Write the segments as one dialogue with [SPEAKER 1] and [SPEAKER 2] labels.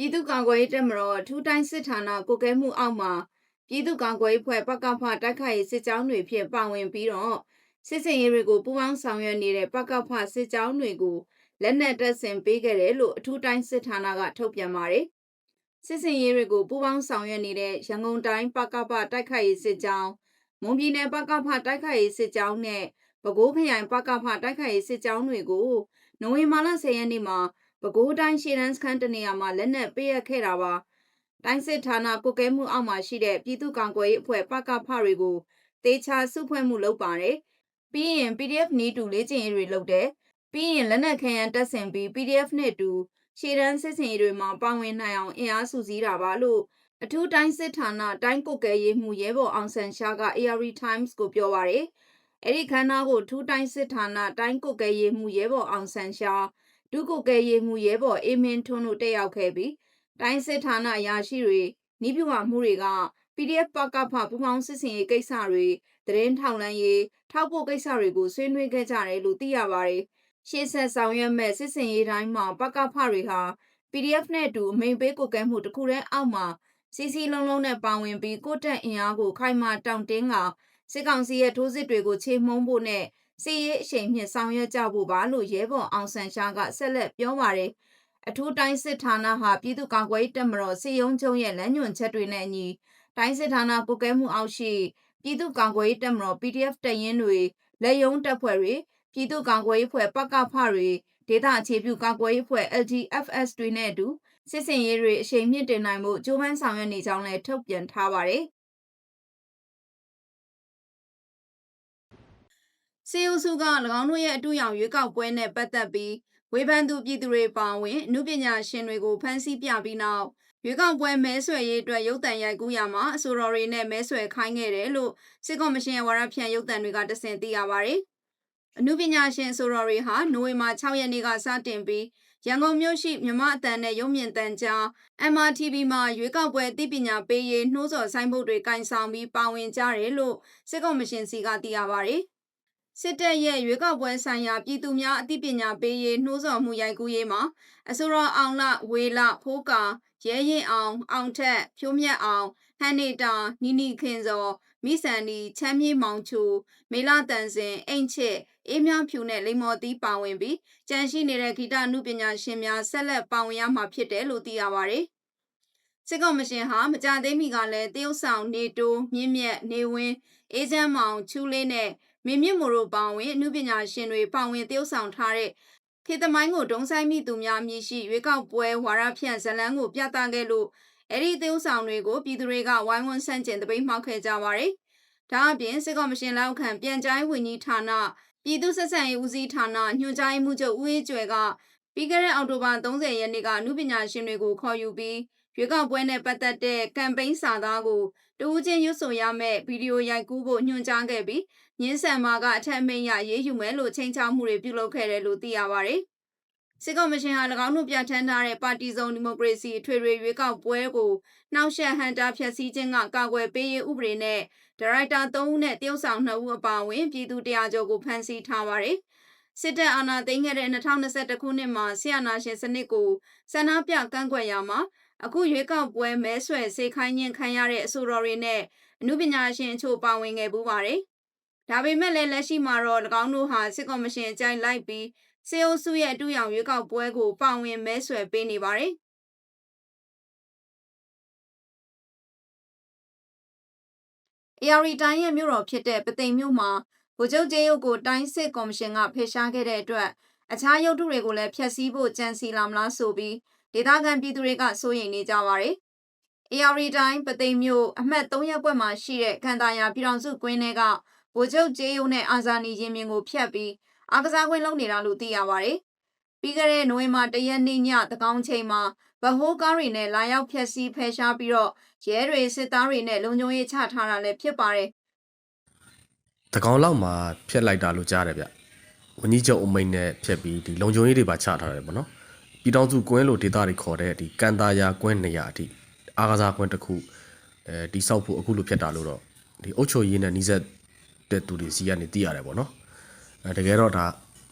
[SPEAKER 1] ပြည်သူ့ကာကွယ်ရေးတပ်မတော်အထူးတိုင်းစစ်ဌာနကိုကဲမှုအောက်မှာပြည်သူ့ကာကွယ်ရေးဖွဲ့ပကဖတိုက်ခိုက်ရေးစစ်ကြောင်းတွေဖြင့်ပါဝင်ပြီးတော့စစ်စင်ရေးတွေကိုပူးပေါင်းဆောင်ရွက်နေတဲ့ပကဖစစ်ကြောင်းတွေကိုလက်နက်တပ်ဆင်ပေးခဲ့တယ်လို့အထူးတိုင်းစစ်ဌာနကထုတ်ပြန်ပါတယ်။စစ်စင်ရေးတွေကိုပူးပေါင်းဆောင်ရွက်နေတဲ့ရန်ကုန်တိုင်းပကဖတိုက်ခိုက်ရေးစစ်ကြောင်းမွန်ပြည်နယ်ပကဖတိုက်ခိုက်ရေးစစ်ကြောင်းနဲ့ပဲခူးခရိုင်ပကဖတိုက်ခိုက်ရေးစစ်ကြောင်းတွေကိုနိုဝင်ဘာလ10ရက်နေ့မှာ ပဲခူးတိုင်းရှေ့တန်းစခန်းတနေရာမှာလက်နက်ပေးရခဲ့တာပါတိုင်းစစ်ဌာနကုကဲမှုအောက်မှာရှိတဲ့ပြည်သူ့ကောင်ကွယ်ရေးအဖွဲ့ပကဖတွေကိုတေချာစုဖွဲ့မှုလုပ်ပါတယ်ပြီးရင် PDF နီးတူလေ့ကျင့်ရေးတွေလုပ်တယ်ပြီးရင်လက်နက်ခဲယမ်းတပ်ဆင်ပြီး PDF နဲ့တူရှေ့တန်းစစ်စင်ရေးတွေမှာပါဝင်နိုင်အောင်အင်အားစုစည်းတာပါလို့အထူးတိုင်းစစ်ဌာနတိုင်းကုကဲရေးမှုရဲဘော်အောင်ဆန်ရှားက AR Times ကိုပြောပါတယ်အဲ့ဒီခန်းသားကိုထူးတိုင်းစစ်ဌာနတိုင်းကုကဲရေးမှုရဲဘော်အောင်ဆန်ရှား ဒုကုကဲရေးမှုရဲဘော်အေမင်းထွန်းတို့တက်ရောက်ခဲ့ပြီးတိုင်းစစ်ဌာနအရာရှိတွေနီးပြဝမှုတွေက PDF ပကဖပူပေါင်းစစ်စင်ရေးကိစ္စတွေသတင်းထောက်လန်းရေးထောက်ပို့ကိစ္စတွေကိုဆွေးနွေးခဲ့ကြတယ်လို့သိရပါတယ်ရှေ့ဆက်ဆောင်ရွက်မဲ့စစ်စင်ရေးတိုင်းမှာပကဖတွေဟာ PDF နဲ့အတူအမိန်ပေးကိုကဲမှုတစ်ခုတည်းအောက်မှာစီစီလုံးလုံးနဲ့ပါဝင်ပြီးကိုတက်အင်အားကိုခိုင်မာတောင့်တင်းကစစ်ကောင်စီရဲ့ထိုးစစ်တွေကိုချေမှုန်းဖို့နဲ့ စီရေးအချိန်မြင့်ဆောင်ရွက်ကြဖို့ပါလို့ရဲဘော်အောင်ဆန်ရှားကဆက်လက်ပြောပါတယ်အထူးတိုင်းစစ်ဌာနဟာပြည်သူ့ကာကွယ်ရေးတပ်မတော်စစ်ရုံးချုပ်ရဲ့လမ်းညွှန်ချက်တွေနဲ့အညီတိုင်းစစ်ဌာနပုတ်ကဲမှုအောက်ရှိပြည်သူ့ကာကွယ်ရေးတပ်မတော် PDF တပ်ရင်းတွေလက်ယုံတပ်ဖွဲ့တွေပြည်သူ့ကာကွယ်ရေးဖွဲ့ပကဖတွေဒေသအခြေပြုကာကွယ်ရေးဖွဲ့ LGFS တွေနဲ့အတူစစ်စင်ရေးတွေအချိန်မြင့်တင်နိုင်မှုကြိုးပမ်းဆောင်ရွက်နေကြောင်းလည်းထုတ်ပြန်ထားပါတယ် စေအုပ်စုက၎င်းတို့ရဲ့အတူရောင်ရွေးကောက်ပွဲနဲ့ပတ်သက်ပြီးဝေဖန်သူပြည်သူတွေပါဝင်အမှုပညာရှင်တွေကိုဖမ်းဆီးပြပြီးနောက်ရွေးကောက်ပွဲမဲဆွယ်ရေးအတွက်ရုပ်တံရိုက်ကူးရမှာအဆိုတော်တွေနဲ့မဲဆွယ်ခိုင်းခဲ့တယ်လို့စစ်ကော်မရှင်ရဲ့ဝါရဖြန့်ရုပ်တံတွေကတဆင့်သိရပါတယ်။အမှုပညာရှင်ဆိုတော်တွေဟာနိုဝင်ဘာ6ရက်နေ့ကစတင်ပြီးရန်ကုန်မြို့ရှိမြမအတန်နဲ့ရုံမြင့်တန်ကြား MRTV မှာရွေးကောက်ပွဲသိပညာပေးရေးနှိုးဆော်ဆိုင်ဘုတ်တွေကင်ဆောင်ပြီးပါဝင်ကြတယ်လို့စစ်ကော်မရှင်စီကသိရပါတယ်။ စစ်တပ်ရဲ့ရွေးကောက်ပွဲဆိုင်ရာပြည်သူများအသိပညာပေးရေးနှိုးဆော်မှုရိုက်ကူးရေးမှာအစိုးရအောင်လဝေလဖိုးကာရဲရင်အောင်အောင်ထက်ဖြိုးမြတ်အောင်ဟန်နေတာနီနီခင်စော်မိဆန်ဒီချမ်းမြေမောင်ချူမေလာတန်စင်အိမ်ချစ်အေးမြဖြူနဲ့လိမ္မော်တီးပါဝင်ပြီးကြံရှိနေတဲ့ဂီတနုပညာရှင်များဆက်လက်ပါဝင်ရမှာဖြစ်တယ်လို့သိရပါတယ်စစ်ကောင်မရှင်ဟာမကြသေးမီကလည်းတရုတ်ဆောင်နေတိုးမြင့်မြတ်နေဝင်းအေးချမ်းမောင်ချူလေးနဲ့ မင်းမြင့်မို့တို့ပါဝင်အမှုပညာရှင်တွေပါဝင်တရုပ်ဆောင်ထားတဲ့ခေသမိုင်းကိုဒုံဆိုင်မိသူများမြည်ရှိရွေးကောက်ပွဲဝါရဖြန့်ဇလန်းကိုပြသခဲ့လို့အဲ့ဒီတရုပ်ဆောင်တွေကိုပြည်သူတွေကဝိုင်းဝန်းဆန့်ကျင်တပိတ်မှောက်ခဲ့ကြပါတယ်။ဒါအပြင်စစ်ကော်မရှင်လက်အောက်ခံပြန်ကြားဝန်ကြီးဌာနပြည်သူ့ဆက်ဆံရေးဦးစီးဌာနညွှန်ကြားမှုချုပ်ဦးအေးကျွယ်ကပြီးခဲ့တဲ့အောက်တိုဘာ30ရက်နေ့ကအမှုပညာရှင်တွေကိုခေါ်ယူပြီး ရွေးကောက်ပွဲနဲ့ပတ်သက်တဲ့ကမ်ပိန်းစာသားကိုတူးချင်းရွတ်ဆိုရမယ့်ဗီဒီယိုရိုက်ကူးဖို့ညွှန်ကြားခဲ့ပြီးညင်းဆန်မာကအထက်မိန်ရရေးယူမယ်လို့ချိန်ချမှုတွေပြုလုပ်ခဲ့တယ်လို့သိရပါတယ်။စစ်ကော်မရှင်ဟာ၎င်းတို့ပြဋ္ဌာန်းထားတဲ့ပါတီစုံဒီမိုကရေစီထွေထွေရွေးကောက်ပွဲကိုနှောက်ယှက်ဟန်တာဖျက်ဆီးခြင်းကကာကွယ်ပေးရေးဥပဒေနဲ့ဒါရိုက်တာ3ဦးနဲ့တရုတ်ဆောင်2ဦးအပါအဝင်ပြည်သူတရားကျော်ကိုဖမ်းဆီးထားပါတယ်။စစ်တပ်အာဏာသိမ်းခဲ့တဲ့2021ခုနှစ်မှာဆီယနာရှင်စနစ်ကိုစန္ဒပြကန့်ကွက်ရမှာ အခုရွေးကောက်ပွဲမဲဆွယ်စေခိုင်းခြင်းခံရတဲ့အဆိုတော်တွေနဲ့အမှုပညာရှင်အချို့ပါဝင်ခဲ့ပူးပါတယ်။ဒါပေမဲ့လည်းလက်ရှိမှာတော့၎င်းတို့ဟာစစ်ကော်မရှင်အကြိုင်လိုက်ပြီးစေအုပ်စုရဲ့အတူရောင်ရွေးကောက်ပွဲကိုပါဝင်မဲဆွယ်ပေးနေပါတယ်။ AR တိုင်းရဲ့မြို့တော်ဖြစ်တဲ့ပသိမ်မြို့မှာဗိုလ်ချုပ်ကျေးရုပ်ကိုတိုင်းစစ်ကော်မရှင်ကဖယ်ရှားခဲ့တဲ့အတွက်အခြားရုပ်ထုတွေကိုလည်းဖျက်ဆီးဖို့ကြံစီလာမလားဆိုပြီး ဒေသခံပြည်သူတွေကစိုးရိမ်နေကြပါတယ်။ AR တိုင်းပသိမ်မြို့အမှတ်3ရပ်ကွက်မှာရှိတဲ့ခံတာယာပြည်တော်စုကွင်းထဲကဗိုလ်ချုပ်ကျေးရုံနဲ့အာဇာနည်ရင်မြင်ကိုဖျက်ပြီးအားကစားကွင်းလုပ်နေတာလို့သိရပါတယ်။ပြီးခဲ့တဲ့နိုဝင်ဘာ၁ရက်နေ့ညတကောင်ချိန်မှာဗဟိုးကားတွေနဲ့လာရောက်ဖျက်ဆီးဖယ်ရှားပြီးတော့ရဲတွေစစ်သားတွေနဲ့လုံခြုံရေးချထားတာလည်းဖြစ်ပါတယ်။
[SPEAKER 2] တကောင်လောက်မှာဖျက်လိုက်တာလို့ကြားတယ်ဗျ။ဝင်းကြီးချုပ်အမိန်နဲ့ဖျက်ပြီးဒီလုံခြုံရေးတွေပါချထားတယ်ပေါ့နော်။ ပြည်တော်စုကွင်းလို့ဒေသတွေခေါ်တဲ့ဒီကန်တာယာကွင်းနေရာအထိအားကစားကွင်းတစ်ခုအဲဒီဆောက်ဖို့အခုလိုဖျက်တာလို့တော့ဒီအုတ်ချိုရင်းနဲ့နီးစပ်တဲ့သူတွေစီကနေသိရတယ်ပေါ့နော်အဲတကယ်တော့ဒါ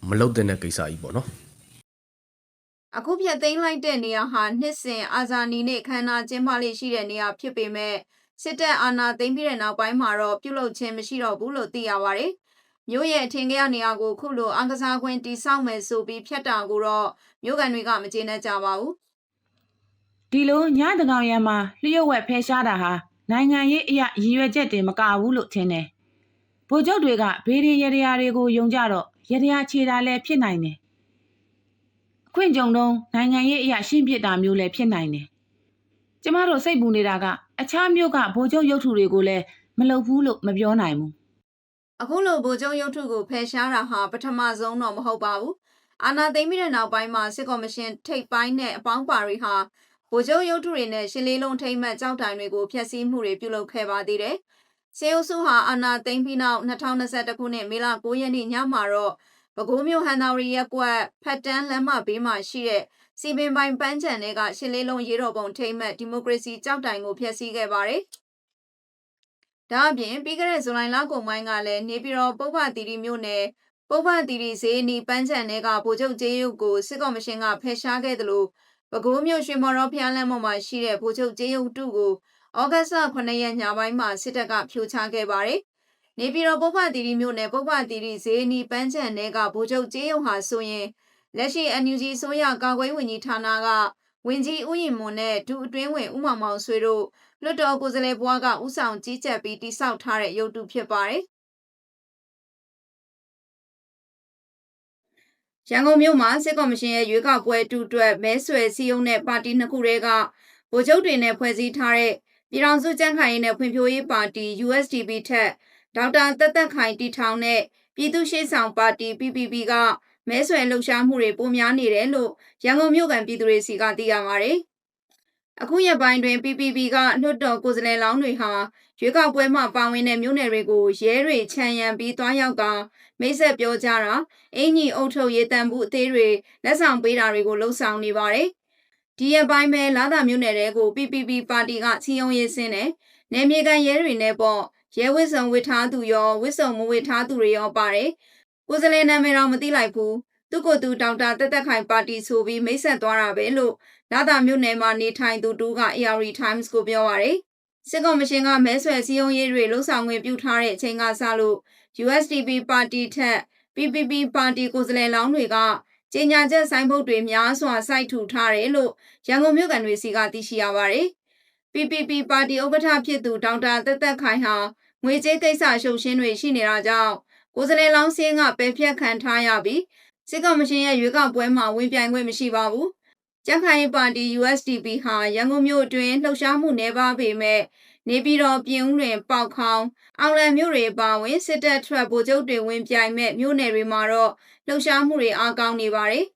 [SPEAKER 2] မလုတ်တဲ့ကိစ္စကြီးပေါ့နော်
[SPEAKER 1] အခုဖြတ်သိမ်းလိုက်တဲ့နေရာဟာနှစ်စဉ်အာဇာနည်နေ့ခမ်းနားကျင်းပလေးရှိတဲ့နေရာဖြစ်ပေမဲ့စစ်တပ်အာဏာသိမ်းပြီးတဲ့နောက်ပိုင်းမှာတော့ပြုလုပ်ခြင်းမရှိတော့ဘူးလို့သိရပါတယ်။ မြို့ရဲ့အထင်ကရနေရာကိုခုလိုအင်္ကစားခွင့်တိစောက်မယ်ဆိုပြီးဖြတ်တာကိုတော့မြို့ကန်တွေကမကျေနပ်ကြပါဘူး
[SPEAKER 3] ဒီလိုညတကောင်ရံမှာလျှို့ဝှက်ဖယ်ရှားတာဟာနိုင်ငံရေးအရာရည်ရွယ်ချက်တင်မကဘူးလို့ထင်တယ်။ဗိုလ်ချုပ်တွေကဘေးရင်ရရတွေကိုယုံကြတော့ရရခြေတာလည်းဖြစ်နိုင်တယ်။အခွင့်ကြုံတော့နိုင်ငံရေးအရာရှင်းပြတာမျိုးလည်းဖြစ်နိုင်တယ်။ကျမတို့စိတ်ပူနေတာကအခြားမျိုးကဗိုလ်ချုပ်ရုပ်ထုတွေကိုလည်းမလုပ်ဘူးလို့မပြောနိုင်ဘူး။
[SPEAKER 1] အခုလိုဗိုလ်ချုပ်ရုပ်ထုကိုဖယ်ရှားတာဟာပထမဆုံးတော့မဟုတ်ပါဘူး။အာဏာသိမ်းပြီးတဲ့နောက်ပိုင်းမှာစစ်ကော်မရှင်ထိပ်ပိုင်းနဲ့အပေါင်းပါတွေဟာဗိုလ်ချုပ်ရုပ်ထုတွေနဲ့ရှင်းလေးလုံးထိမ့်မှတ်ကြောက်တိုင်တွေကိုဖျက်ဆီးမှုတွေပြုလုပ်ခဲ့ပါသေးတယ်။စေအုပ်စုဟာအာဏာသိမ်းပြီးနောက်2021ခုနှစ်မေလ9ရက်နေ့ညမှာတော့ပဲခူးမြို့ဟန်နာရီရက်ကွက်ဖတ်တန်းလမ်းမဘေးမှာရှိတဲ့စီပင်ပိုင်ပန်းချံတွေကရှင်းလေးလုံးရေတော်ပုံထိမ့်မှတ်ဒီမိုကရေစီကြောက်တိုင်ကိုဖျက်ဆီးခဲ့ပါတယ်။ ဒါအပြင်ပြီးခဲ့တဲ့ဇူလိုင်လကုန်ပိုင်းကလည်းနေပြည်တော်ပုဗ္ဗတီရီမြို့နယ်ပုဗ္ဗတီရီဈေးနီပန်းချံတွေကဗိုလ်ချုပ်ကျေးရုပ်ကိုစစ်ကော်မရှင်ကဖယ်ရှားခဲ့တယ်လို့ပဲခူးမြို့ရွှေမော်တော်ဖျားလမ်းပေါ်မှာရှိတဲ့ဗိုလ်ချုပ်ကျေးရုပ်တုကိုဩဂတ်စ်လ9ရက်ညပိုင်းမှာစစ်တပ်ကဖြိုချခဲ့ပါတယ်။နေပြည်တော်ပုဗ္ဗတီရီမြို့နယ်ပုဗ္ဗတီရီဈေးနီပန်းချံတွေကဗိုလ်ချုပ်ကျေးရုပ်ဟာဆိုရင်လက်ရှိ NUG ဆိုရကာကွယ်ဝင်ကြီးဌာနက ဝင်ကြီးဦးရင်မွန်နဲ့ဒုအတွင်းဝင်ဦးမောင်မောင်ဆွေတို့လွတ်တော်ကိုယ်စားလှယ်ဘွားကဥဆောင်ကြီးကြပ်ပြီးတိစောက်ထားတဲ့ရုပ်တုဖြစ်ပါတယ်။ရန်ကုန်မြို့မှာစစ်ကော်မရှင်ရဲ့ရွေးကောက်ပွဲတူတွက်မဲဆွယ်စည်းရုံးတဲ့ပါတီနှစ်ခုတည်းကဗိုလ်ချုပ်တွေနဲ့ဖွဲ့စည်းထားတဲ့ပြည်ထောင်စုကြံ့ခိုင်ရေးနဲ့ဖွံ့ဖြိုးရေးပါတီ USDP ထက်ဒေါက်တာတက်တက်ခိုင်တီထောင်တဲ့ပြည်သူ့ရှေ့ဆောင်ပါတီ PPP က မဲဆွယ်လှုပ်ရှားမှုတွေပိုများနေတယ်လို့ရန်ကုန်မြို့ကန်ပြည်သူတွေစီကသိရပါတယ်။အခုရက်ပိုင်းတွင် PPP ကလွှတ်တော်ကိုယ်စားလှယ်လောင်းတွေဟာရွေးကောက်ပွဲမှာပါဝင်တဲ့မြို့နယ်တွေကိုရဲတွေခြံရံပြီးတွားရောက်ကမိတ်ဆက်ပြောကြတာအင်ကြီးအုပ်ထုတ်ရေးတန်မှုအသေးတွေလက်ဆောင်ပေးတာတွေကိုလှုံ့ဆော်နေပါတယ်။ဒီရက်ပိုင်းပဲလာသာမြို့နယ်တွေကို PPP ပါတီကစီယုံရေးစင်းတယ်။နယ်မြေကန်ရဲတွေနဲ့ပေါ့ရဲဝစ်စုံဝစ်ထားသူရောဝစ်စုံမဝစ်ထားသူတွေရောပါတယ်။ ကိုယ်စားလှယ်နာမည်တော့မသိလိုက်ဘူး။သူ့ကိုယ်သူဒေါက်တာတက်တက်ခိုင်ပါတီဆိုပြီးမိတ်ဆက်သွားတာပဲလို့လာသာမြို့နယ်မှာနေထိုင်သူတူက AR Times ကိုပြောပါရယ်။စစ်ကော်မရှင်ကမဲဆွယ်စည်းရုံးရေးတွေလှုံ့ဆော်ငွေပြုထားတဲ့အချိန်ကစလို့ USDP ပါတီထက် PPP ပါတီကိုယ်စားလှယ်လောင်းတွေကကြေညာချက်ဆိုင်ဘုတ်တွေများစွာစိုက်ထူထားတယ်လို့ရန်ကုန်မြို့ကန်တွေစီကသိရှိရပါတယ်။ PPP ပါတီဥက္ကဋ္ဌဖြစ်သူဒေါက်တာတက်တက်ခိုင်ဟာငွေကြေးကိစ္စရှုပ်ရှင်းတွေရှိနေတာကြောင့် ကိုယ်စားလှယ်လောင်းစင်းကပယ်ဖြတ်ခံထားရပြီးစစ်ကော်မရှင်ရဲ့ရွေးကောက်ပွဲမှာဝင်ပြိုင်ခွင့်မရှိပါဘူး။ကြံ့ခိုင်ရေးပါတီ USDP ဟာရန်ကုန်မြို့အတွင်းလှုပ်ရှားမှုနေပါပေမဲ့နေပြည်တော်ပြင်ဦးလွင်ပေါက်ခေါင်းအောင်လံမြို့တွေပါဝင်စစ်တပ်ထွက်ဗိုလ်ချုပ်တွေဝင်ပြိုင်မဲ့မြို့နယ်တွေမှာတော့လှုပ်ရှားမှုတွေအားကောင်းနေပါတယ်။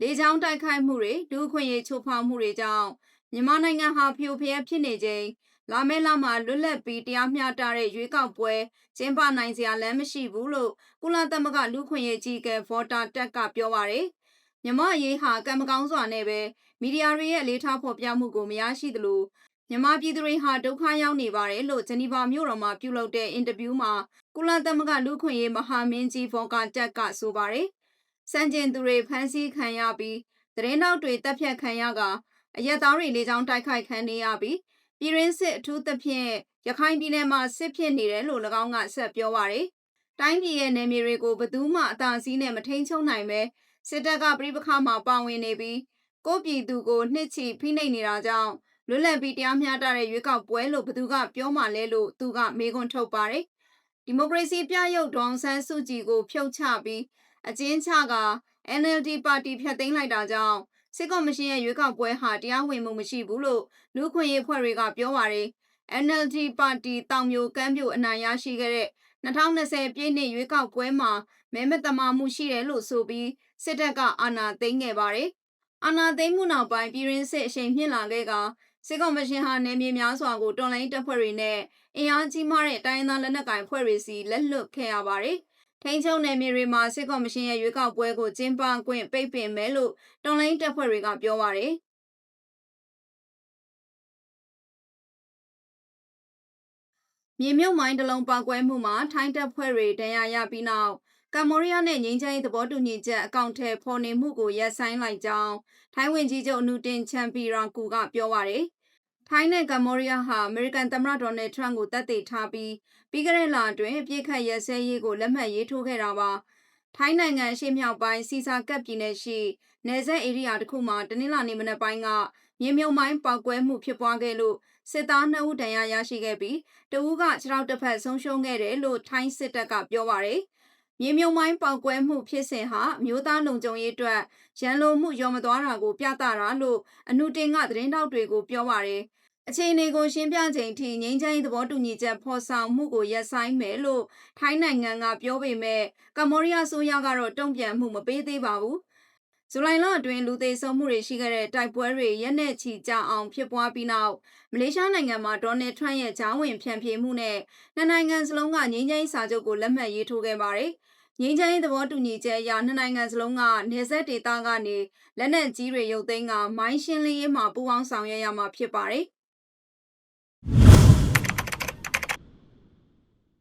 [SPEAKER 1] လေကြောင်းတိုက်ခိုက်မှုတွေဒုခွင့်ရေးချိုးဖောက်မှုတွေကြောင့်မြန်မာနိုင်ငံဟာဖျို့ဖျက်ဖြစ်နေချိန် လာမယ့်လမှာလွတ်လပ်ပြီးတရားမျှတတဲ့ရွေးကောက်ပွဲကျင်းပနိုင်စရာလမ်းမရှိဘူးလို့ကုလသမဂ္ဂလူခွင့်ရေးကြီးကဲဗော်တာတက်ကပြောပါရယ်မြမအရေးဟာကံမကောင်းစွာနဲ့ပဲမီဒီယာတွေရဲ့အလေးထားဖော်ပြမှုကိုမရရှိသလိုမြန်မာပြည်သူတွေဟာဒုက္ခရောက်နေပါတယ်လို့ဂျနီဗာမြို့တော်မှာပြုလုပ်တဲ့အင်တာဗျူးမှာကုလသမဂ္ဂလူခွင့်ရေးမဟာမင်းကြီးဗော်ကာတက်ကဆိုပါတယ်စံကျင်သူတွေဖမ်းဆီးခံရပြီးသတင်းတောက်တွေတပ်ဖြတ်ခံရကအရက်သားတွေလေကြောင်းတိုက်ခိုက်ခံနေရပြီး ပြည်ရင်းစစ်အထူးသဖြင့်ရခိုင်ပြည်နယ်မှာစစ်ဖြစ်နေတယ်လို့၎င်းကဆက်ပြောပါရယ်တိုင်းပြည်ရဲ့နယ်မြေတွေကိုဘယ်သူမှအသာစီးနဲ့မထိန်ချုံနိုင်ပဲစစ်တပ်ကပြိပခါမှာပါဝင်နေပြီးကိုပြည်သူကိုနှစ်ချီဖိနှိပ်နေတာကြောင့်လွတ်လပ်ပြီးတရားမျှတတဲ့ရွေးကောက်ပွဲလို့ဘသူကပြောမှလဲလို့သူကမေးခွန်းထုတ်ပါတယ်ဒီမိုကရေစီပြရုပ်ဒေါန်ဆန်းစုကြည်ကိုဖြုတ်ချပြီးအကျဉ်းချက NLD ပါတီဖျက်သိမ်းလိုက်တာကြောင့် စစ်ကော်မရှင်ရဲ့ရွေးကောက်ပွဲဟာတရားဝင်မှုမရှိဘူးလို့လူခွင့်ရေးဖွဲ့တွေကပြောပါတယ် NLD ပါတီတောင်မျိုးကမ်းပြိုအနိုင်ရရှိခဲ့တဲ့2020ပြည့်နှစ်ရွေးကောက်ပွဲမှာမဲမတမာမှုရှိတယ်လို့ဆိုပြီးစစ်တပ်ကအာဏာသိမ်းခဲ့ပါတယ်။အာဏာသိမ်းမှုနောက်ပိုင်းပြည်ရင်းစစ်အရှိန်မြင့်လာခဲ့ကစစ်ကောင်မရှင်ဟာနယ်မြေများစွာကိုတော်လိုင်းတပ်ဖွဲ့တွေနဲ့အင်အားကြီးမားတဲ့တိုင်းသားလက်နက်ကိုင်ဖွဲ့တွေစီလက်လွတ်ခဲ့ရပါတယ်။ ထိန်းချုပ်နယ်မြေတွေမှာစစ်ကောင်မရှင်ရဲ့ရွေးကောက်ပွဲကိုကျင်းပခွင့်ပိတ်ပင်မယ်လို့တော်လိုင်းတပ်ဖွဲ့တွေကပြောပါတယ်။မြေမြုပ်မိုင်းတလုံးပောက်ကွဲမှုမှာထိုင်းတပ်ဖွဲ့တွေဒဏ်ရာရပြီးနောက်ကမ္ဘောဒီးယားနဲ့ငြိမ်းချမ်းရေးသဘောတူညီချက်အကောင့်ထဲပေါ်နေမှုကိုရပ်ဆိုင်းလိုက်ကြောင်းထိုင်းဝန်ကြီးချုပ်အနုတင်ချန်ပီရာကူကပြောပါတယ်။ ထိုင်းနဲ့ကမ္ဘောဒီးယားဟာအမေရိကန်သမ္မတဒေါ်နယ်ထရန့်ကိုတပ်သိထားပြီးပြီးခဲ့တဲ့လအတွင်းပြည်ခတ်ရဲစဲရေးကိုလက်မှတ်ရေးထိုးခဲ့တာပါ။ထိုင်းနိုင်ငံအရှေ့မြောက်ပိုင်းစီစာကပ်ပြည်နယ်ရှိနယ်စပ်ဧရိယာတစ်ခုမှာတနင်္လာနေ့မနက်ပိုင်းကမြေမြုံမိုင်းပောက်ကွဲမှုဖြစ်ပွားခဲ့လို့စစ်သား2ဦးဒဏ်ရာရရှိခဲ့ပြီးတဦးကခြေထောက်တစ်ဖက်ဆုံးရှုံးခဲ့တယ်လို့ထိုင်းစစ်တပ်ကပြောပါတယ်။မြေမြုံမိုင်းပောက်ကွဲမှုဖြစ်စဉ်ဟာအမျိုးသားလုံခြုံရေးအတွက်ရန်လိုမှုရောမသွားတာကိုပြသတာလို့အနုတင်ကသတင်းတောက်တွေကိုပြောပါတယ်။ အခြေအနေကိုရှင်းပြချိန်ထိငြိမ်းချမ်းရေးသဘောတူညီချက်ဖော်ဆောင်မှုကိုရပ်ဆိုင်းမယ်လို့ထိုင်းနိုင်ငံကပြောပေမဲ့ကမ္ဘောဒီးယားဆိုရကတော့တုံ့ပြန်မှုမပေးသေးပါဘူး။ဇူလိုင်လအတွင်းလူသေးဆုံးမှုတွေရှိခဲ့တဲ့တိုက်ပွဲတွေရက်နဲ့ချီကြအောင်ဖြစ်ပွားပြီးနောက်မလေးရှားနိုင်ငံမှာဒေါ်နယ်ထရန့်ရဲ့ဂျောင်းဝင်ဖြန့်ဖြေမှုနဲ့နှစ်နိုင်ငံစလုံးကငြိမ်းချမ်းရေးစာချုပ်ကိုလက်မှတ်ရေးထိုးခဲ့ပါတယ်။ငြိမ်းချမ်းရေးသဘောတူညီချက်အရနှစ်နိုင်ငံစလုံးကနေဆက်ဒေသကနေလက်နက်ကြီးတွေရုပ်သိမ်းကမိုင်းရှင်းလင်းရေးမှာပူးပေါင်းဆောင်ရွက်ရမှာဖြစ်ပါတယ်။